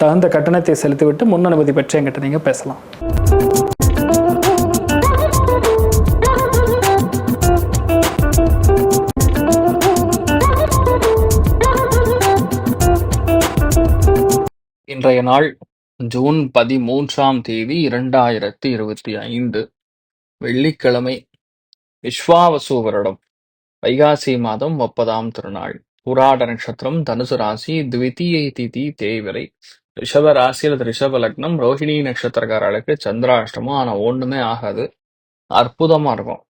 தகுந்த கட்டணத்தை செலுத்திவிட்டு முன் அனுமதி பெற்று என்கிட்ட நீங்கள் பேசலாம். இன்றைய நாள் ஜூன் பதிமூன்றாம் தேதி இரண்டாயிரத்தி இருபத்தி ஐந்து வெள்ளிக்கிழமை விஸ்வாவசு வருடம் வைகாசி மாதம் முப்பதாம் திருநாள் புராட நட்சத்திரம் தனுசு ராசி த்விதீயை திதி தேவிரை ரிஷப ராசி அல்லது ரிஷப லக்னம் ரோஹிணி நட்சத்திரக்காரர்களுக்கு சந்திராஷ்டமம். ஆனால் ஒன்றுமே ஆகாது. அற்புதமாக இருக்கும்.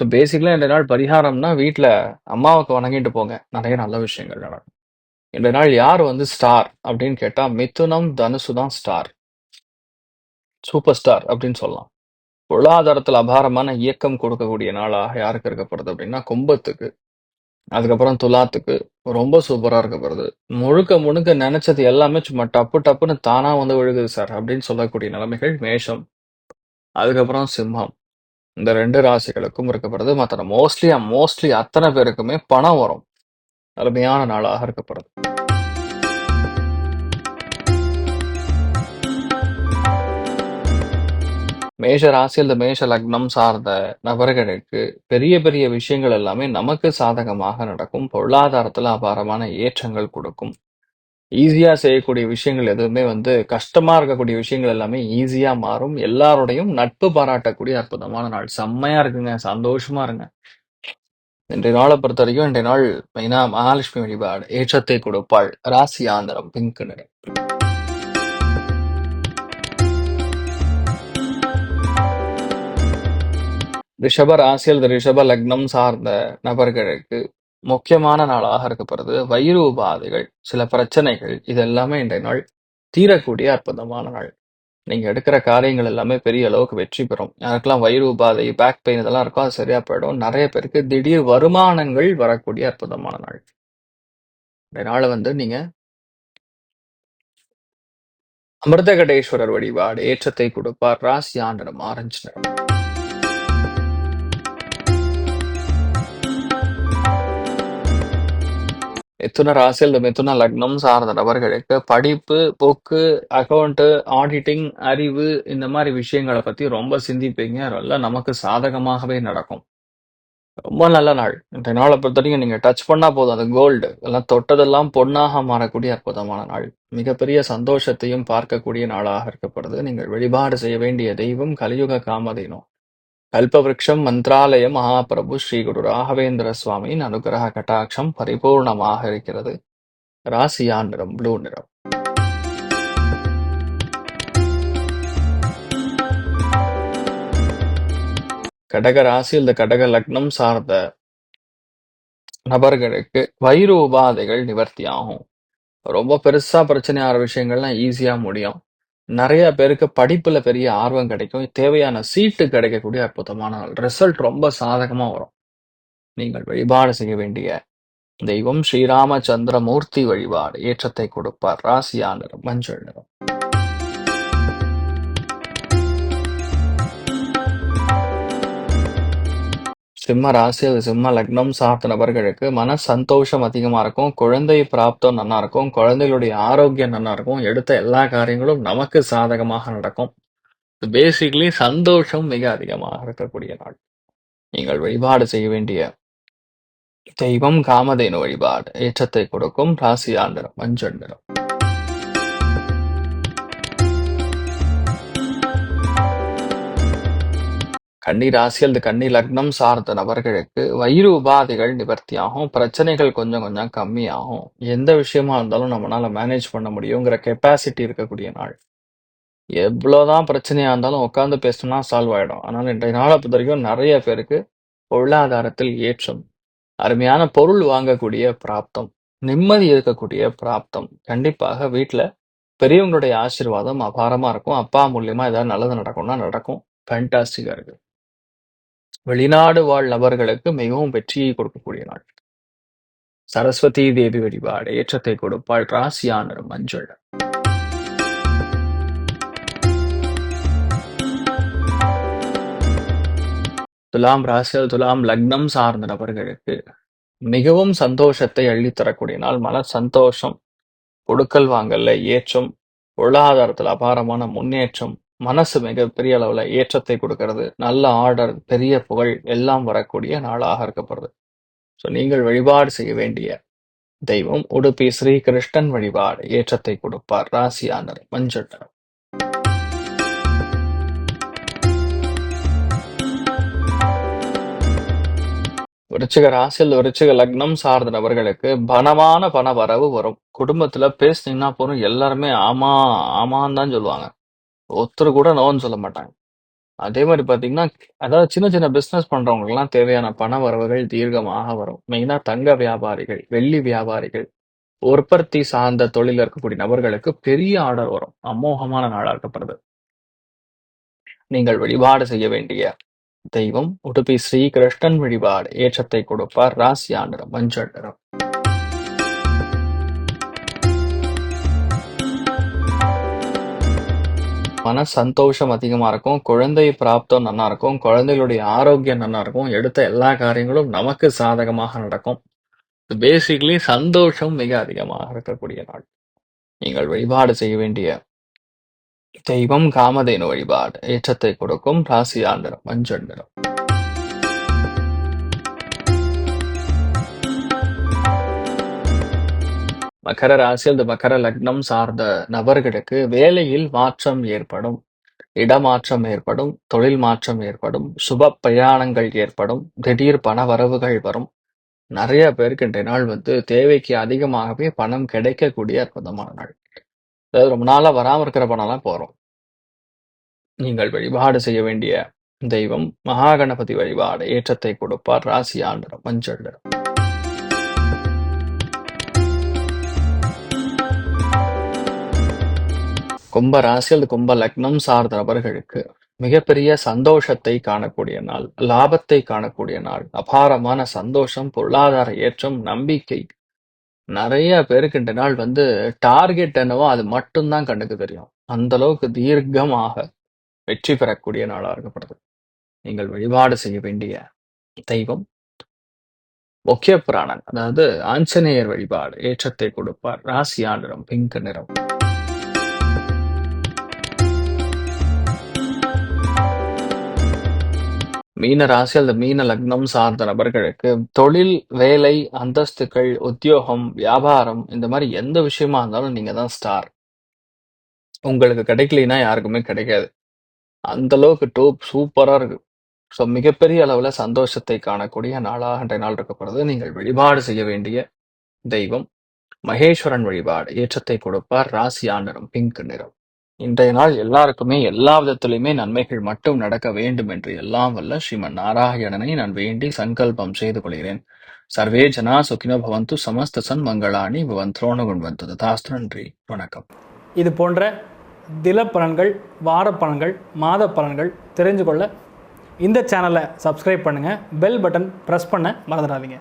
ஸோ பேசிக்கலாக இந்த நாள் பரிகாரம்னா வீட்டில் அம்மாவுக்கு வணங்கிட்டு போங்க. நிறைய நல்ல விஷயங்கள் நடக்கும். இந்த நாள் யார் வந்து ஸ்டார் அப்படின்னு கேட்டால் மிதுனம் தனுசு தான் ஸ்டார் சூப்பர் ஸ்டார் அப்படின்னு சொல்லலாம். பொருளாதாரத்தில் அபாரமான இயக்கம் கொடுக்கக்கூடிய நாளாக யாருக்கு இருக்கப்படுது அப்படின்னா கும்பத்துக்கு. அதுக்கப்புறம் துலாத்துக்கு ரொம்ப சூப்பரா இருக்கப்படுது முழுக்க முழுக்க நினைச்சது எல்லாமே சும்மா டப்பு டப்புன்னு தானாக வந்து விழுகுது சார் அப்படின்னு சொல்லக்கூடிய நிலைமைகள் மேஷம். அதுக்கப்புறம் சிம்மம். இந்த ரெண்டு ராசிகளுக்கும் இருக்கப்படுது மற்ற மோஸ்ட்லி மோஸ்ட்லி அத்தனை பேருக்குமே பணம் வரும். அருமையான நாளாக இருக்கப்படுது மேஷ ராசி அல்லது மேஷ லக்னம் சார்ந்த நபர்களுக்கு பெரிய பெரிய விஷயங்கள் எல்லாமே நமக்கு சாதகமாக நடக்கும். பொருளாதாரத்துல அபாரமான ஏற்றங்கள் கொடுக்கும். ஈஸியா செய்யக்கூடிய விஷயங்கள் எதுவுமே வந்து கஷ்டமா இருக்கக்கூடிய விஷயங்கள் எல்லாமே ஈஸியா மாறும். எல்லாரோடையும் நட்பு பாராட்டக்கூடிய அற்புதமான நாள். செம்மையா இருக்குங்க. சந்தோஷமா இருங்க. இன்றைய நாளை பொறுத்த வரைக்கும் இன்றைய நாள் மெயினா மகாலட்சுமி வழிபாடு. ஏற்றத்தை கொடுப்பாள். ராசி ஆந்திரம் பிங்க் நிறம். ரிஷப ராசியில் ரிஷப லக்னம் சார்ந்த நபர்களுக்கு முக்கியமான நாளாக இருக்கப்படுறது வயிறு உபாதைகள் சில பிரச்சனைகள் இது எல்லாமே இன்றைய நாள் தீரக்கூடிய அற்புதமான நாள். நீங்கள் எடுக்கிற காரியங்கள் எல்லாமே பெரிய அளவுக்கு வெற்றி பெறும். யாருக்கெல்லாம் வயிறு உபாதை பேக் பெயின் இதெல்லாம் இருக்கோ அது சரியா போயிடும். நிறைய பேருக்கு திடீர் வருமானங்கள் வரக்கூடிய அற்புதமான நாள். இந்த நாளை வந்து நீங்க அமிர்தகடேஸ்வரர் வழிபாடு ஏற்றத்தை கொடுப்பார். ராசி ஆண்டனம் ஆரஞ்சு நிறம். மிதுன ராசி அல்லது மிதுன லக்னம் சார்ந்த நபர்களுக்கு படிப்பு புக்கு அக்கௌண்ட்டு ஆடிட்டிங் அறிவு இந்த மாதிரி விஷயங்களை பத்தி ரொம்ப சிந்திப்பீங்க. அதெல்லாம் நமக்கு சாதகமாகவே நடக்கும். ரொம்ப நல்ல நாள். இந்த நாளை பொறுத்த வரைக்கும் நீங்க டச் பண்ணா போதும். அது கோல்டு எல்லாம் தொட்டதெல்லாம் பொன்னாக மாறக்கூடிய அற்புதமான நாள். மிகப்பெரிய சந்தோஷத்தையும் பார்க்கக்கூடிய நாளாக இருக்கப்படுது. நீங்கள் வழிபாடு செய்ய வேண்டிய தெய்வம் கலியுக காமதேனோ. கல்பவருஷம் மந்திராலய மகாபிரபு ஸ்ரீ குரு ராகவேந்திர சுவாமியின் அனுகிரக கட்டாட்சம் பரிபூர்ணமாக இருக்கிறது. ராசியா நிறம் ப்ளூ நிறம். கடக ராசி இந்த கடக லக்னம் சார்ந்த நபர்களுக்கு வயிறு உபாதைகள் நிவர்த்தி ஆகும் ரொம்ப பெருசா பிரச்சனையான விஷயங்கள்லாம் ஈஸியா முடியும். நிறைய பேருக்கு படிப்புல பெரிய ஆர்வம் கிடைக்கும். தேவையான சீட்டு கிடைக்கக்கூடிய அற்புதமான நாள். ரிசல்ட் ரொம்ப சாதகமா வரும். நீங்கள் வழிபாடு செய்ய வேண்டிய தெய்வம் ஸ்ரீராமச்சந்திரமூர்த்தி வழிபாடு. ஏற்றத்தை கொடுப்பார். ராசியா நிறம் மஞ்சள் நிறம். சிம்ம ராசி அது சிம்ம லக்னம் சார்ந்த நபர்களுக்கு மன சந்தோஷம் அதிகமா இருக்கும். குழந்தை பிராப்தம் நல்லா இருக்கும். குழந்தைகளுடைய ஆரோக்கியம் நல்லா இருக்கும். எடுத்த எல்லா காரியங்களும் நமக்கு சாதகமாக நடக்கும். பேசிக்கலி சந்தோஷம் மிக அதிகமாக இருக்கக்கூடிய நாள். நீங்கள் வழிபாடு செய்ய வேண்டிய தெய்வம் காமதேனு வழிபாடு ஏற்றத்தை கொடுக்கும். ராசி ஆண்டனம் மஞ்சள் நிறம். கன்னி ராசி அல்லது கன்னி லக்னம் சார்ந்த நபர்களுக்கு வயிறு உபாதைகள் நிவர்த்தியாகும் பிரச்சனைகள் கொஞ்சம் கொஞ்சம் கம்மியாகும். எந்த விஷயமா இருந்தாலும் நம்மளால மேனேஜ் பண்ண முடியுங்கிற கெப்பாசிட்டி இருக்கக்கூடிய நாள். எவ்வளோதான் பிரச்சனையா இருந்தாலும் உட்காந்து பேசணும்னா சால்வ் ஆயிடும். ஆனால் இன்றைய நாளை பொறுத்த வரைக்கும் நிறைய பேருக்கு பொருளாதாரத்தில் ஏற்றம் அருமையான பொருள் வாங்கக்கூடிய பிராப்தம் நிம்மதி இருக்கக்கூடிய பிராப்தம். கண்டிப்பாக வீட்டில் பெரியவங்களுடைய ஆசீர்வாதம் அபாரமாக இருக்கும். அப்பா மூலியமாக ஏதாவது நல்லது நடக்கும்னா நடக்கும். ஃபேண்டாஸ்டிக்காக இருக்குது வெளிநாடு வாழ் நபர்களுக்கு மிகவும் வெற்றியை கொடுக்கக்கூடிய நாள். சரஸ்வதி தேவி வழிபாடு ஏற்றத்தை கொடுப்பாள் ராசியானர் மஞ்சள். துலாம் ராசியல் துலாம் லக்னம் சார்ந்த நபர்களுக்கு மிகவும் சந்தோஷத்தை அள்ளித்தரக்கூடிய நாள். மன சந்தோஷம் கொடுக்கல் வாங்கல்ல ஏற்றம் பொருளாதாரத்தில் அபாரமான முன்னேற்றம் மனசு மிகப்பெரிய அளவுல ஏற்றத்தை கொடுக்கிறது. நல்ல ஆர்டர் பெரிய புகழ் எல்லாம் வரக்கூடிய நாளாக இருக்கப்படுது ஸோ நீங்கள் வழிபாடு செய்ய வேண்டிய தெய்வம் உடுப்பி ஸ்ரீ கிருஷ்ணன் வழிபாடு ஏற்றத்தை கொடுப்பார். ராசியானர் மஞ்சள் நிறம். விருச்சிக ராசியில் விருச்சிக லக்னம் சார்ந்த நபர்களுக்கு பணமான பண வரவு வரும். குடும்பத்துல பேசுனீங்கன்னா போதும். எல்லாருமே ஆமா ஆமான்னு தான் சொல்லுவாங்க. ஒருத்தர் கூட நோன்னு சொல்ல மாட்டாங்க. அதே மாதிரி பாத்தீங்கன்னா அதாவது சின்ன சின்ன பிசினஸ் பண்றவங்களுக்குலாம் தேவையான பண வரவுகள் தீர்க்கமாக வரும். மெயினா தங்க வியாபாரிகள் வெள்ளி வியாபாரிகள் உற்பத்தி சார்ந்த தொழில் இருக்கக்கூடிய நபர்களுக்கு பெரிய ஆர்டர் வரும். அமோகமான நாளா இருக்கப்படுது. நீங்கள் வழிபாடு செய்ய வேண்டிய தெய்வம் உடுப்பி ஸ்ரீ கிருஷ்ணன் வழிபாடு ஏற்றத்தை கொடுப்பார். ராசி நிறம் மஞ்சள் நிறம். மன சந்தோஷம் அதிகமா இருக்கும் குழந்தை பிராப்தம் நல்லா இருக்கும் குழந்தைகளுடைய ஆரோக்கியம் நல்லா இருக்கும் எடுத்த எல்லா காரியங்களும் நமக்கு சாதகமாக நடக்கும். பேசிக்கலி சந்தோஷம் மிக அதிகமாக இருக்கக்கூடிய நாள். நீங்கள் வழிபாடு செய்ய வேண்டிய தெய்வம் காமதேனு வழிபாடு ஏற்றத்தை கொடுக்கும் ராசியா நிறம் மஞ்சள் நிறம். மகர ராசி அல்லது மகர லக்னம் சார்ந்த நபர்களுக்கு வேலையில் மாற்றம் ஏற்படும். இடமாற்றம் ஏற்படும் தொழில் மாற்றம் ஏற்படும் சுப பிரயாணங்கள் ஏற்படும் திடீர் பண வரவுகள் வரும். நிறைய பேருக்கு இன்றைய நாள் வந்து தேவைக்கு அதிகமாகவே பணம் கிடைக்கக்கூடிய அற்புதமான நாள். அதாவது ரொம்ப நாளா வராமல் இருக்கிற பணம்லாம் போறோம். நீங்கள் வழிபாடு செய்ய வேண்டிய தெய்வம் மகாகணபதி வழிபாடு ஏற்றத்தை கொடுப்பார். ராசி ஆண்டரம் மஞ்சள் நிறம். கும்ப ராசி அல்லது கும்ப லக்னம் சார்ந்த நபர்களுக்கு மிகப்பெரிய சந்தோஷத்தை காணக்கூடிய நாள் லாபத்தை காணக்கூடிய நாள் அபாரமான சந்தோஷம் பொருளாதார ஏற்றம் நம்பிக்கை. நிறைய பேருக்கு இந்த நாள் வந்து டார்கெட் என்னவோ அது மட்டும்தான் கண்ணுக்கு தெரியும். அந்த அளவுக்கு தீர்க்கமாக வெற்றி பெறக்கூடிய நாளா இருக்கப்படுது. நீங்கள் வழிபாடு செய்ய வேண்டிய தெய்வம் முக்கிய புராணன் அதாவது ஆஞ்சநேயர் வழிபாடு ஏற்றத்தை கொடுப்பார். ராசியா நிறம் பிங்க் நிறம். மீன ராசி அல்லது மீன லக்னம் சார்ந்த நபர்களுக்கு தொழில் வேலை அந்தஸ்துகள் உத்தியோகம் வியாபாரம் இந்த மாதிரி எந்த விஷயமா இருந்தாலும் நீங்க தான் ஸ்டார் உங்களுக்கு கிடைக்கலைன்னா யாருக்குமே கிடைக்காது. அந்த அளவுக்கு டோப் சூப்பரா இருக்கு. ஸோ மிகப்பெரிய அளவுல சந்தோஷத்தை காணக்கூடிய நாளாக நாள் இருக்கப்படுது நீங்கள் வழிபாடு செய்ய வேண்டிய தெய்வம். மகேஸ்வரன் வழிபாடு. ஏற்றத்தை கொடுப்பார். ராசி நிறம் பிங்க் நிறம். இன்றைய நாள் எல்லாருக்குமே எல்லா விதத்திலுமே நன்மைகள் மட்டும் நடக்க வேண்டும் என்று எல்லாம் வல்ல ஸ்ரீமன் நாராயணனை நான் வேண்டி சங்கல்பம் செய்து கொள்கிறேன். சர்வே ஜனா சுகினோ பவந்து சமஸ்த சன் மங்களாணி பவன் துரோணகுண்வந்து ததாஸ்து நன்றி. வணக்கம். இது போன்ற தில பலன்கள் வார பலன்கள் மாத பலன்கள் தெரிஞ்சு கொள்ள இந்த சேனலை சப்ஸ்கிரைப் பண்ணுங்கள் பெல் பட்டன் ப்ரெஸ் பண்ண மறந்துடாதீங்க.